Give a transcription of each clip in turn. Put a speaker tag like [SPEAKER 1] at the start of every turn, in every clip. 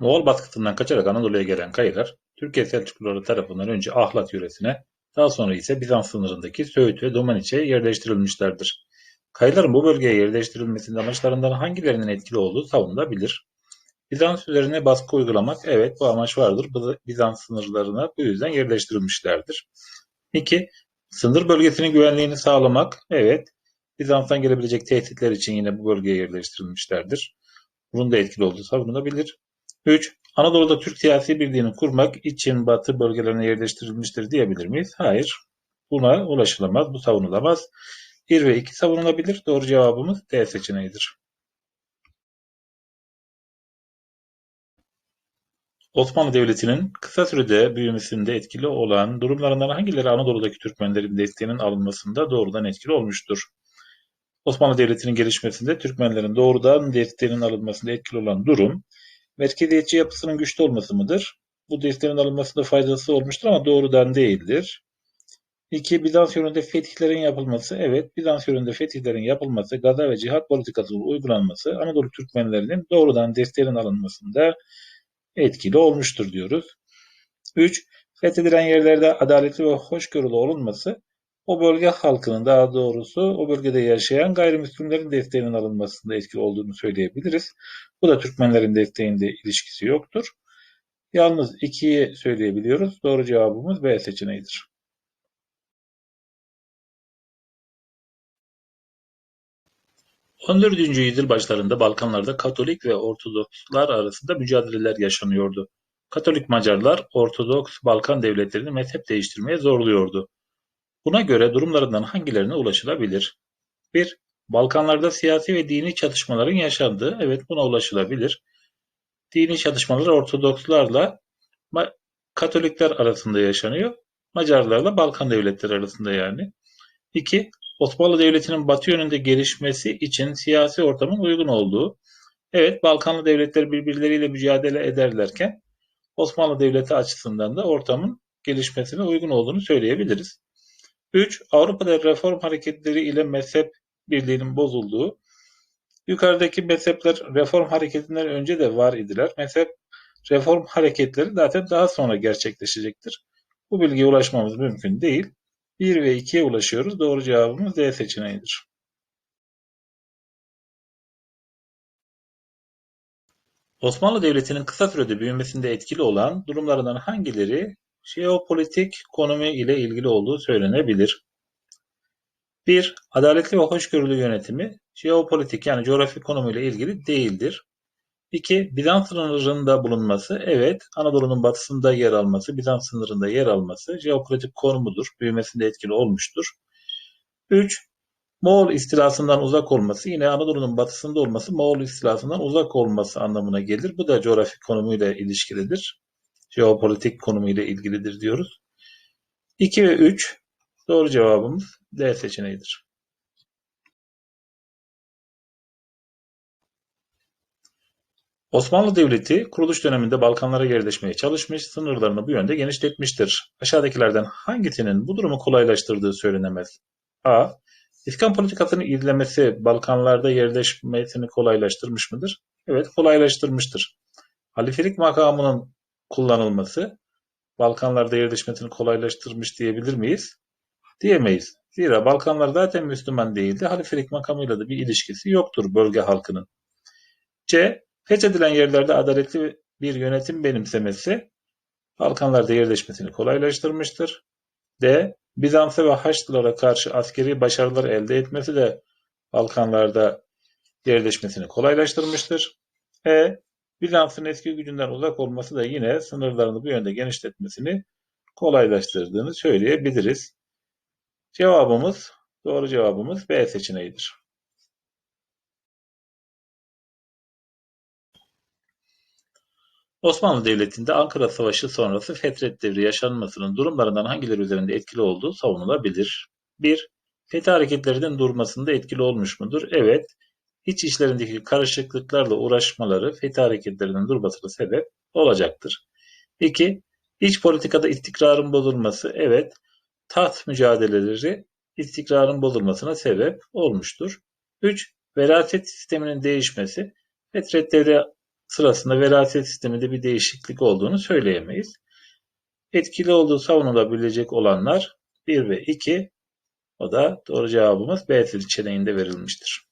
[SPEAKER 1] Moğol baskısından kaçarak Anadolu'ya gelen Kayılar, Türkiye Selçukluları tarafından önce Ahlat yöresine, daha sonra ise Bizans sınırındaki Söğüt ve Domaniçe'ye yerleştirilmişlerdir. Kayıların bu bölgeye yerleştirilmesinde amaçlarından hangilerinin etkili olduğu savunulabilir. Bizans üzerine baskı uygulamak, evet bu amaç vardır. Bizans sınırlarına bu yüzden yerleştirilmişlerdir. 2. Sınır bölgesinin güvenliğini sağlamak, evet Bizans'tan gelebilecek tehditler için yine bu bölgeye yerleştirilmişlerdir. Bunun da etkili olduğu savunulabilir. 3. Anadolu'da Türk siyasi birliğini kurmak için batı bölgelerine yerleştirilmiştir diyebilir miyiz? Hayır. Buna ulaşılamaz, bu savunulamaz. 1 ve 2 savunulabilir. Doğru cevabımız D seçeneğidir. Osmanlı Devleti'nin kısa sürede büyümesinde etkili olan durumlarından hangileri Anadolu'daki Türkmenlerin desteğinin alınmasında doğrudan etkili olmuştur? Osmanlı Devleti'nin gelişmesinde Türkmenlerin doğrudan desteğinin alınmasında etkili olan durum, merkeziyetçi yapısının güçlü olması mıdır? Bu desteğin alınmasında faydası olmuştur ama doğrudan değildir. 2. Bizans yönünde fetihlerin yapılması. Evet, Bizans yönünde fetihlerin yapılması, gaza ve cihat politikası uygulanması Anadolu Türkmenlerinin doğrudan desteğinin alınmasında etkili olmuştur diyoruz. 3. Fethedilen yerlerde adaletli ve hoşgörülü olunması o bölge halkının daha doğrusu o bölgede yaşayan gayrimüslimlerin desteğinin alınmasında etkili olduğunu söyleyebiliriz. Bu da Türkmenlerin desteğinde ilişkisi yoktur. Yalnız ikiyi söyleyebiliyoruz. Doğru cevabımız B seçeneğidir. 14. yüzyıl başlarında Balkanlarda Katolik ve Ortodokslar arasında mücadeleler yaşanıyordu. Katolik Macarlar Ortodoks Balkan devletlerini mezhep değiştirmeye zorluyordu. Buna göre durumlarından hangilerine ulaşılabilir? 1. Balkanlarda siyasi ve dini çatışmaların yaşandığı, evet buna ulaşılabilir. Dini çatışmalar Ortodokslarla Katolikler arasında yaşanıyor. Macarlarla Balkan devletleri arasında yani. 2. Osmanlı Devleti'nin batı yönünde gelişmesi için siyasi ortamın uygun olduğu. Evet Balkanlı devletler birbirleriyle mücadele ederlerken Osmanlı Devleti açısından da ortamın gelişmesine uygun olduğunu söyleyebiliriz. 3. Avrupa'da reform hareketleri ile mezhep birliğinin bozulduğu. Yukarıdaki mezhepler reform hareketinden önce de var idiler. Mezhep reform hareketleri zaten daha sonra gerçekleşecektir. Bu bilgiye ulaşmamız mümkün değil. 1 ve 2'ye ulaşıyoruz. Doğru cevabımız D seçeneğidir. Osmanlı Devleti'nin kısa sürede büyümesinde etkili olan durumlarından hangileri jeopolitik konumu ile ilgili olduğu söylenebilir? 1. Adaletli ve hoşgörülü yönetimi jeopolitik yani coğrafi konumu ile ilgili değildir. 2. Bizans sınırında bulunması, evet Anadolu'nun batısında yer alması, Bizans sınırında yer alması jeopolitik konumudur, büyümesinde etkili olmuştur. 3. Moğol istilasından uzak olması, yine Anadolu'nun batısında olması Moğol istilasından uzak olması anlamına gelir. Bu da coğrafi konumuyla ilişkilidir. Jeopolitik konumuyla ilgilidir diyoruz. 2 ve 3 doğru cevabımız D seçeneğidir. Osmanlı Devleti kuruluş döneminde Balkanlara yerleşmeye çalışmış, sınırlarını bu yönde genişletmiştir. Aşağıdakilerden hangisinin bu durumu kolaylaştırdığı söylenemez? A. İskan politikasını izlemesi Balkanlarda yerleşmesini kolaylaştırmış mıdır? Evet, kolaylaştırmıştır. Halifelik makamının kullanılması Balkanlarda yerleşmesini kolaylaştırmış diyebilir miyiz? Diyemeyiz. Zira Balkanlar zaten Müslüman değildi. Halifelik makamıyla da bir ilişkisi yoktur bölge halkının. C. Fethedilen yerlerde adaletli bir yönetim benimsemesi Balkanlarda yerleşmesini kolaylaştırmıştır. D. Bizans'a ve Haçlılara karşı askeri başarılar elde etmesi de Balkanlarda yerleşmesini kolaylaştırmıştır. E. Bizans'ın eski gücünden uzak olması da yine sınırlarını bu yönde genişletmesini kolaylaştırdığını söyleyebiliriz. Cevabımız, doğru cevabımız B seçeneğidir. Osmanlı Devleti'nde Ankara Savaşı sonrası Fetret Devri yaşanmasının durumlarından hangileri üzerinde etkili olduğu savunulabilir. 1. Fethi hareketlerinin durmasında etkili olmuş mudur? Evet. İç işlerindeki karışıklıklarla uğraşmaları fethi hareketlerinin durmasına sebep olacaktır. 2. İç politikada istikrarın bozulması, evet, taht mücadeleleri istikrarın bozulmasına sebep olmuştur. 3. Veraset sisteminin değişmesi, Fetret sırasında veraset sisteminde bir değişiklik olduğunu söyleyemeyiz. Etkili olduğu savunulabilecek olanlar 1 ve 2. O da doğru cevabımız B seçeneğinde verilmiştir.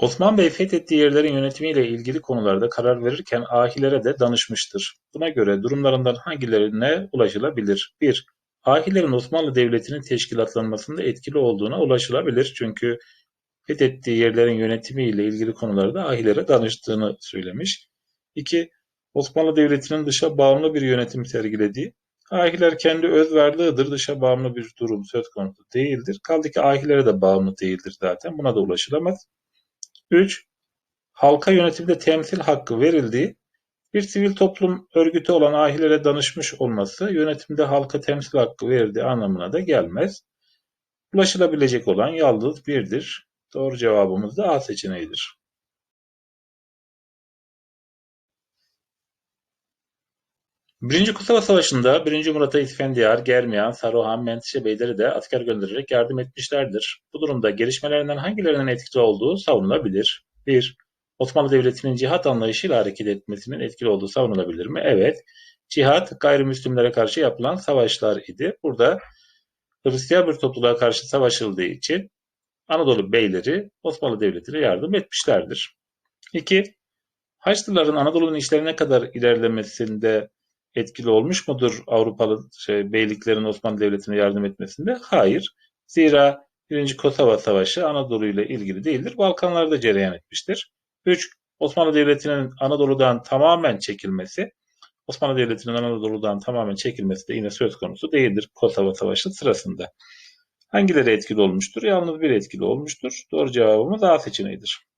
[SPEAKER 1] Osman Bey fethettiği yerlerin yönetimiyle ilgili konularda karar verirken ahilere de danışmıştır. Buna göre durumlarından hangilerine ulaşılabilir? 1. Ahilerin Osmanlı Devleti'nin teşkilatlanmasında etkili olduğuna ulaşılabilir. Çünkü fethettiği yerlerin yönetimiyle ilgili konularda ahilere danıştığını söylemiş. 2. Osmanlı Devleti'nin dışa bağımlı bir yönetim sergilediği, ahiler kendi öz varlığıdır, dışa bağımlı bir durum söz konusu değildir. Kaldı ki ahilere de bağımlı değildir zaten, buna da ulaşılamaz. 3. Halka yönetimde temsil hakkı verildiği, bir sivil toplum örgütü olan ahilere danışmış olması yönetimde halka temsil hakkı verildiği anlamına da gelmez. Ulaşılabilecek olan yalnız birdir. Doğru cevabımız da A seçeneğidir. Birinci Kosova Savaşı'nda 1. Murat'a İsfendiyar, Germiyan, Saruhan, Menteşe beyleri de asker göndererek yardım etmişlerdir. Bu durumda gelişmelerinden hangilerinin etkili olduğu savunulabilir. 1. Osmanlı Devleti'nin cihat anlayışıyla hareket etmesinin etkili olduğu savunulabilir mi? Evet. Cihat gayrimüslimlere karşı yapılan savaşlar idi. Burada Hristiyan bir topluluğa karşı savaşıldığı için Anadolu beyleri Osmanlı Devleti'ne yardım etmişlerdir. 2. Haçlıların Anadolu'nun işlerine kadar ilerlemesinde etkili olmuş mudur Avrupalı şey, beyliklerin Osmanlı Devleti'ne yardım etmesinde? Hayır. Zira 1. Kosova Savaşı Anadolu ile ilgili değildir. Balkanlarda cereyan etmiştir. 3. Osmanlı Devleti'nin Anadolu'dan tamamen çekilmesi, Osmanlı Devleti'nin Anadolu'dan tamamen çekilmesi de yine söz konusu değildir Kosova Savaşı sırasında. Hangileri etkili olmuştur? Yalnız bir etkili olmuştur. Doğru cevabımız A seçeneğidir.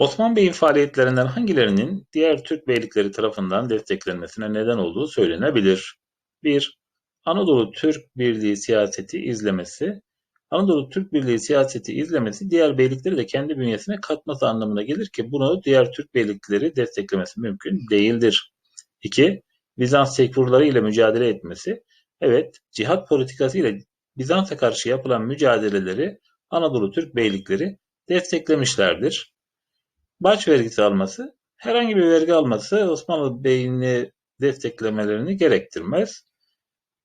[SPEAKER 1] Osman Bey'in faaliyetlerinden hangilerinin diğer Türk beylikleri tarafından desteklenmesine neden olduğu söylenebilir? 1. Anadolu Türk Birliği siyaseti izlemesi Anadolu Türk Birliği siyaseti izlemesi diğer beylikleri de kendi bünyesine katması anlamına gelir ki bunu diğer Türk beylikleri desteklemesi mümkün değildir. 2. Bizans tekfurları ile mücadele etmesi. Evet, cihat politikası ile Bizans'a karşı yapılan mücadeleleri Anadolu Türk beylikleri desteklemişlerdir. Baş vergisi alması, herhangi bir vergi alması Osmanlı beyini desteklemelerini gerektirmez.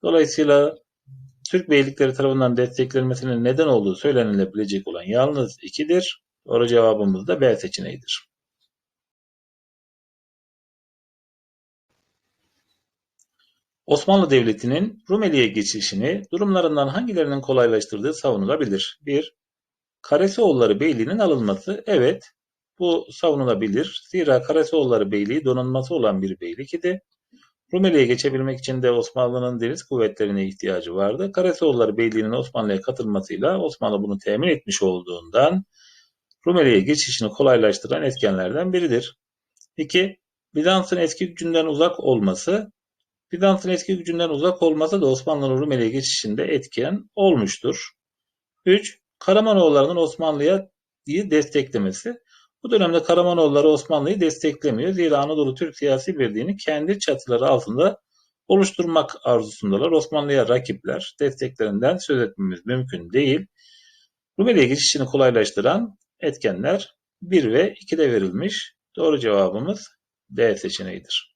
[SPEAKER 1] Dolayısıyla Türk beylikleri tarafından desteklenmesinin neden olduğu söylenilebilecek olan yalnız ikidir. Doğru cevabımız da B seçeneğidir. Osmanlı Devleti'nin Rumeli'ye geçişini durumlarından hangilerinin kolaylaştırdığı savunulabilir? 1. Karasoğulları Beyliği'nin alınması. Evet, bu savunulabilir. Zira Karasoğulları Beyliği donanması olan bir beylik idi. Rumeli'ye geçebilmek için de Osmanlı'nın deniz kuvvetlerine ihtiyacı vardı. Karasoğulları Beyliği'nin Osmanlı'ya katılmasıyla Osmanlı bunu temin etmiş olduğundan Rumeli'ye geçişini kolaylaştıran etkenlerden biridir. 2. Bizans'ın eski gücünden uzak olması Bizans'ın eski gücünden uzak olması da Osmanlı'nın Rumeli'ye geçişinde etken olmuştur. 3. Karamanoğullarının Osmanlı'ya desteklemesi. Bu dönemde Karamanoğulları Osmanlı'yı desteklemiyor. Zira Anadolu Türk siyasi birliğini kendi çatıları altında oluşturmak arzusundalar. Osmanlı'ya rakipler, desteklerinden söz etmemiz mümkün değil. Rumeli'ye geçişini kolaylaştıran etkenler 1 ve 2'de verilmiş. Doğru cevabımız D seçeneğidir.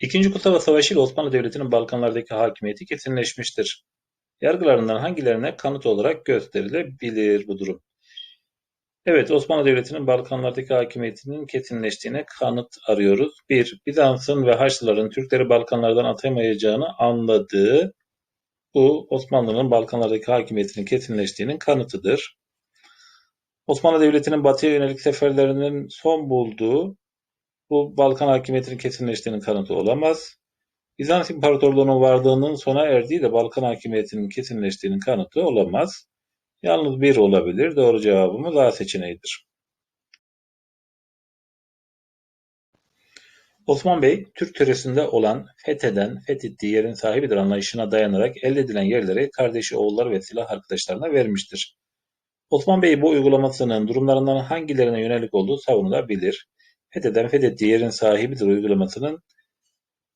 [SPEAKER 1] İkinci Kutava Savaşı ile Osmanlı Devleti'nin Balkanlardaki hakimiyeti kesinleşmiştir. Yargılarından hangilerine kanıt olarak gösterilebilir bu durum? Evet, Osmanlı Devleti'nin Balkanlardaki hakimiyetinin kesinleştiğine kanıt arıyoruz. 1. Bizans'ın ve Haçlıların Türkleri Balkanlardan atamayacağını anladığı bu Osmanlı'nın Balkanlardaki hakimiyetinin kesinleştiğinin kanıtıdır. Osmanlı Devleti'nin batıya yönelik seferlerinin son bulduğu bu Balkan hakimiyetinin kesinleştiğinin kanıtı olamaz. Bizans İmparatorluğu'nun varlığının sona erdiği de Balkan hakimiyetinin kesinleştiğinin kanıtı olamaz. Yalnız bir olabilir. Doğru cevabımız A seçeneğidir. Osman Bey, Türk töresinde olan fetheden, fethettiği yerin sahibidir anlayışına dayanarak elde edilen yerleri kardeşi, oğulları ve silah arkadaşlarına vermiştir. Osman Bey bu uygulamasının durumlarından hangilerine yönelik olduğu savunulabilir. Fetheden, fethettiği yerin sahibidir uygulamasının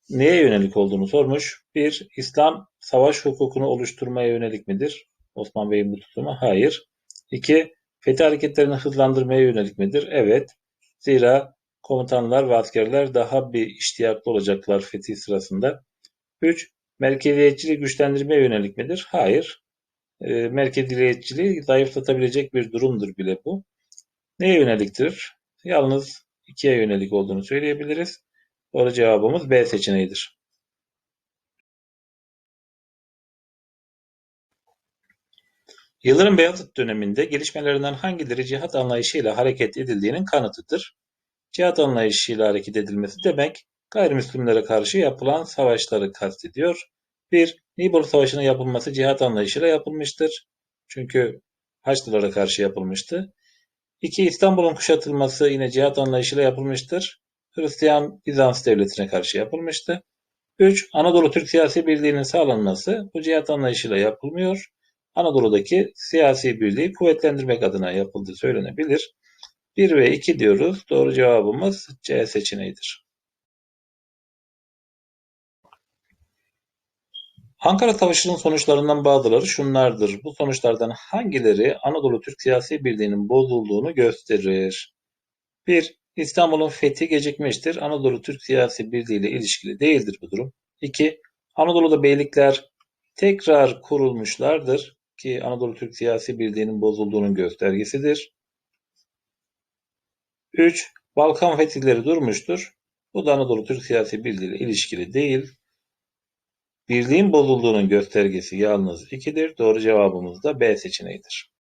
[SPEAKER 1] neye yönelik olduğunu sormuş. Bir, İslam savaş hukukunu oluşturmaya yönelik midir? Osman Bey'in bu tutumu. Hayır. İki, fethi hareketlerini hızlandırmaya yönelik midir? Evet. Zira komutanlar ve askerler daha bir iştiyaklı olacaklar fetih sırasında. Üç, merkeziyetçiliği güçlendirmeye yönelik midir? Hayır. E, merkeziyetçiliği zayıflatabilecek bir durumdur bile bu. Neye yöneliktir? Yalnız ikiye yönelik olduğunu söyleyebiliriz. Doğru cevabımız B seçeneğidir. Yıldırım Beyazıt döneminde gelişmelerinden hangileri cihat anlayışıyla hareket edildiğinin kanıtıdır. Cihat anlayışıyla hareket edilmesi demek gayrimüslimlere karşı yapılan savaşları kastediyor. 1. Nibolu Savaşı'nın yapılması cihat anlayışıyla yapılmıştır. Çünkü Haçlılara karşı yapılmıştı. 2. İstanbul'un kuşatılması yine cihat anlayışıyla yapılmıştır. Hristiyan Bizans devletine karşı yapılmıştı. 3. Anadolu Türk siyasi birliğinin sağlanması bu cihat anlayışıyla yapılmıyor. Anadolu'daki siyasi birliği kuvvetlendirmek adına yapıldığı söylenebilir. 1 ve 2 diyoruz. Doğru cevabımız C seçeneğidir. Ankara Savaşı'nın sonuçlarından bazıları şunlardır. Bu sonuçlardan hangileri Anadolu Türk siyasi birliğinin bozulduğunu gösterir? 1. İstanbul'un fethi gecikmiştir. Anadolu Türk siyasi birliği ile ilişkili değildir bu durum. 2. Anadolu'da beylikler tekrar kurulmuşlardır ki Anadolu Türk siyasi birliğinin bozulduğunun göstergesidir. 3. Balkan fetihleri durmuştur. Bu da Anadolu Türk siyasi birliği ile ilişkili değil. Birliğin bozulduğunun göstergesi yalnız 2'dir. Doğru cevabımız da B seçeneğidir.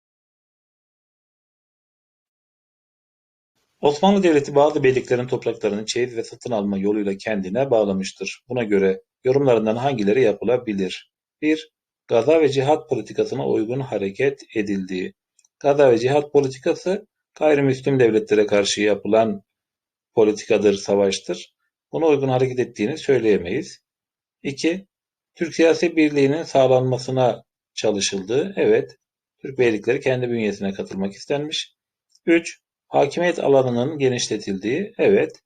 [SPEAKER 1] Osmanlı Devleti bazı beyliklerin topraklarını çeyiz ve satın alma yoluyla kendine bağlamıştır. Buna göre yorumlarından hangileri yapılabilir? 1. Gaza ve cihat politikasına uygun hareket edildiği. Gaza ve cihat politikası gayrimüslim devletlere karşı yapılan politikadır, savaştır. Buna uygun hareket ettiğini söyleyemeyiz. 2. Türk siyasi birliğinin sağlanmasına çalışıldı. Evet, Türk beylikleri kendi bünyesine katılmak istenmiş. 3. Hakimiyet alanının genişletildiği. Evet,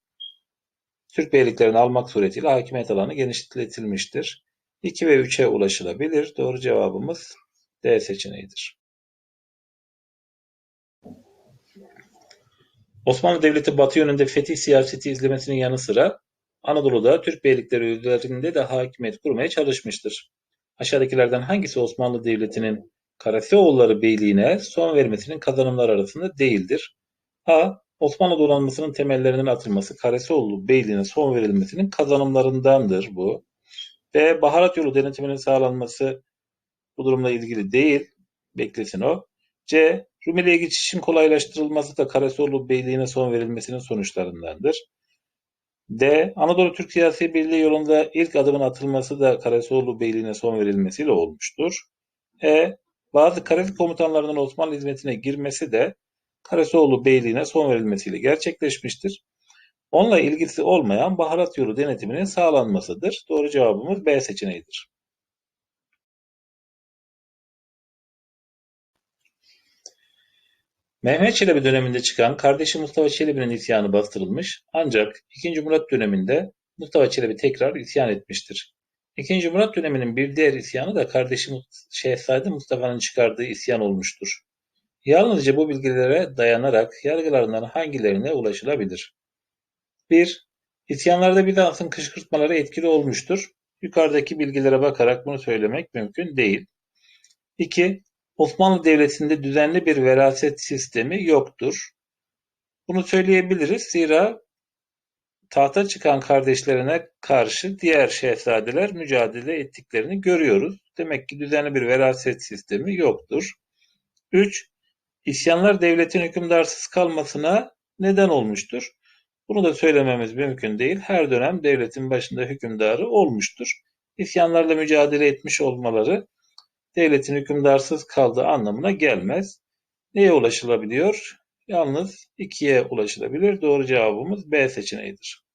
[SPEAKER 1] Türk beyliklerini almak suretiyle hakimiyet alanı genişletilmiştir. 2 ve 3'e ulaşılabilir. Doğru cevabımız D seçeneğidir. Osmanlı Devleti batı yönünde fetih siyaseti izlemesinin yanı sıra Anadolu'da Türk beylikleri üzerinde de hakimiyet kurmaya çalışmıştır. Aşağıdakilerden hangisi Osmanlı Devleti'nin Karasioğulları Beyliğine son vermesinin kazanımlar arasında değildir? A. Osmanlı donanmasının temellerinin atılması Karasioğlu Beyliğine son verilmesinin kazanımlarındandır bu. B. Baharat yolu denetiminin sağlanması bu durumla ilgili değil. Beklesin o. C. Rumeli'ye geçişin kolaylaştırılması da Karasioğlu Beyliğine son verilmesinin sonuçlarındandır. D. Anadolu Türk Siyasi Birliği yolunda ilk adımın atılması da Karasoğlu Beyliğine son verilmesiyle olmuştur. E. Bazı Kareli komutanlarının Osmanlı hizmetine girmesi de Karasoğlu Beyliğine son verilmesiyle gerçekleşmiştir. Onunla ilgisi olmayan baharat yolu denetiminin sağlanmasıdır. Doğru cevabımız B seçeneğidir. Mehmet Çelebi döneminde çıkan kardeşi Mustafa Çelebi'nin isyanı bastırılmış ancak II. Murat döneminde Mustafa Çelebi tekrar isyan etmiştir. II. Murat döneminin bir diğer isyanı da kardeşi Şehzade Mustafa'nın çıkardığı isyan olmuştur. Yalnızca bu bilgilere dayanarak yargılarından hangilerine ulaşılabilir? 1. İsyanlarda Bizans'ın kışkırtmaları etkili olmuştur. Yukarıdaki bilgilere bakarak bunu söylemek mümkün değil. 2. Osmanlı Devleti'nde düzenli bir veraset sistemi yoktur. Bunu söyleyebiliriz zira tahta çıkan kardeşlerine karşı diğer şehzadeler mücadele ettiklerini görüyoruz. Demek ki düzenli bir veraset sistemi yoktur. 3. İsyanlar devletin hükümdarsız kalmasına neden olmuştur. Bunu da söylememiz mümkün değil. Her dönem devletin başında hükümdarı olmuştur. İsyanlarla mücadele etmiş olmaları devletin hükümdarsız kaldığı anlamına gelmez. Neye ulaşılabiliyor? Yalnız ikiye ulaşılabilir. Doğru cevabımız B seçeneğidir.